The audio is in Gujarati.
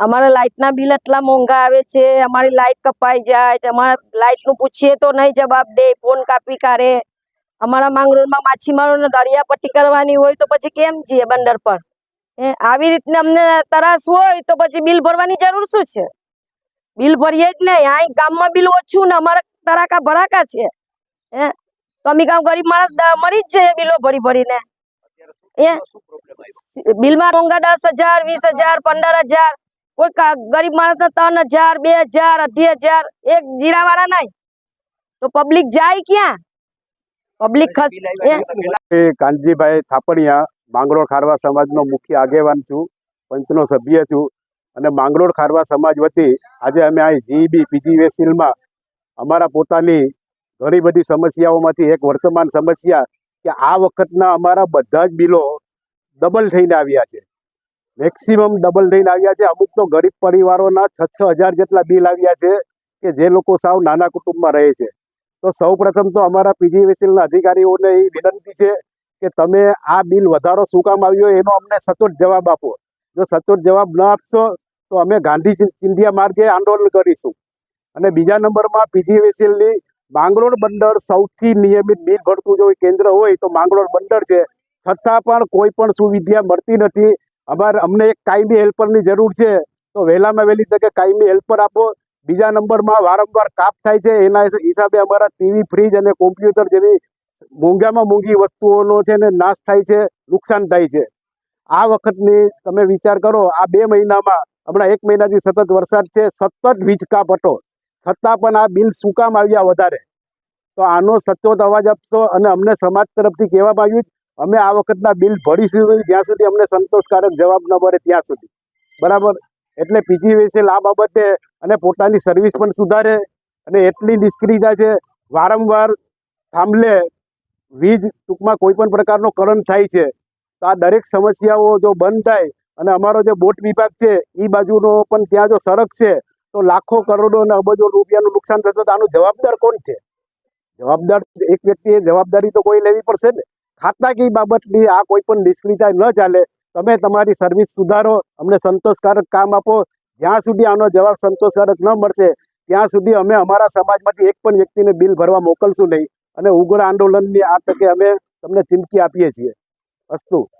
અમારા લાઇટના બિલ એટલા મોંઘા આવે છે, અમારી લાઇટ કપાઈ જાય અમારા લાઇટનું પૂછીએ તો નહીં જવાબ દે, ફોન કાપી કાઢે. અમારા માંગરોળમાં માછીમારોને દરિયાપટ્ટી કરવાની હોય તો પછી કેમ છીએ બંદર પર? એ આવી રીતને અમને તરાસ હોય તો પછી બિલ ભરવાની જરૂર શું છે? બિલ ભરીએ જ નહીં અહીં ગામમાં બિલ ઓછું ને અમારા તરાકા ભરાકા છે. હે, તો અમે કામ ગરીબ માણસ મરી જ છે બિલો ભરી ભરીને. એ બિલમાં મોંઘા દસ હજાર, વીસ હજાર, પંદર હજાર. કોઈ ગરીબ માણસ ત્રણ હજાર, બે હજાર, અઢી હજાર, એક જીરા વાળા નહીં. તો પબ્લિક જાય ક્યાં? પબ્લિક કાનજીભાઈ થાપણિયા, માંગરોળ ખારવા સમાજનો મુખ્ય આગેવાન છું, પંચનો સભ્ય છું, અને માંગરોળ ખારવા સમાજ વતી આજે અમે અહીં જીઈબી પીજીવીએસએલમાં અમારા પોતાની ઘણી બધી સમસ્યાઓમાંથી એક વર્તમાન સમસ્યા કે આ વખતના અમારા બધા જ બિલો ડબલ થઈને આવ્યા છે. મેક્સિમમ ડબલ થઈને આવ્યા છે. અમુક તો ગરીબ પરિવારોના છ છ હજાર જેટલા બિલ આવ્યા છે કે જે લોકો સાવ નાના કુટુંબમાં રહે છે. તો સૌ પ્રથમ તો અમારા પીજીવીસીએલના અધિકારીઓને એ વિનંતી છે કે તમે આ બિલ વધારો શું કામ આવ્યો એનો અમને સચોટ જવાબ આપો. જો સચોટ જવાબ ન આપશો તો અમે ગાંધી ચિંધિયા માર્ગે આંદોલન કરીશું. અને બીજા નંબરમાં પીજીવીસીએલની માંગરોળ બંદર સૌથી નિયમિત બિલ ભરતું જો કેન્દ્ર હોય તો માંગરોળ બંદર છે. છતાં પણ કોઈ પણ સુવિધા મળતી નથી. અમારે અમને એક કાયમી હેલ્પરની જરૂર છે. તો વહેલામાં વહેલી તકે કાયમી હેલ્પર આપો. બીજા નંબરમાં વારંવાર કાપ થાય છે. એના હિસાબે અમારા ટીવી, ફ્રીજ અને કોમ્પ્યુટર જેવી મોંઘામાં મોંઘી વસ્તુઓનો છે ને નાશ થાય છે, નુકસાન થાય છે. આ વખતની તમે વિચાર કરો, આ બે મહિનામાં, હમણાં એક મહિનાથી સતત વરસાદ છે, સતત વીજ કાપ હતો. છતાં પણ આ બિલ શું કામ આવ્યા વધારે? તો આનો સચોટ અવાજ આપશો અને અમને સમાજ તરફથી કહેવામાં આવ્યું અમે આ વખતના બિલ ભરીશું જ્યાં સુધી અમને સંતોષકારક જવાબ ન મળે ત્યાં સુધી. બરાબર? એટલે પીજી પીજીવીસીએલ આ બાબતે અને પોતાની સર્વિસ પણ સુધારે અને એટલી નિષ્ક્રિયતા છે. વારંવાર થાંભલે વીજ ટૂંકમાં કોઈ પણ પ્રકારનો કરંટ થાય છે. તો આ દરેક સમસ્યાઓ જો બંધ થાય અને અમારો જે બોટ વિભાગ છે એ બાજુનો પણ ત્યાં જો સડક છે, તો લાખો કરોડો અને અબજો રૂપિયાનું નુકસાન થશે તો આનું જવાબદાર કોણ છે? જવાબદાર એક વ્યક્તિએ જવાબદારી તો કોઈ લેવી પડશે ને? ખાતાકીય બાબતની આ કોઈ પણ નિષ્ક્રિયતા ન ચાલે, તમે તમારી સર્વિસ સુધારો, અમને સંતોષકારક કામ આપો. જ્યાં સુધી આનો જવાબ સંતોષકારક ન મળશે, ત્યાં સુધી અમે અમારા સમાજમાંથી એક પણ વ્યક્તિને બિલ ભરવા મોકલશું નહીં. અને ઉગ્ર આંદોલનની આ તકે અમે તમને ચીમકી આપીએ છીએ. અસ્તુ.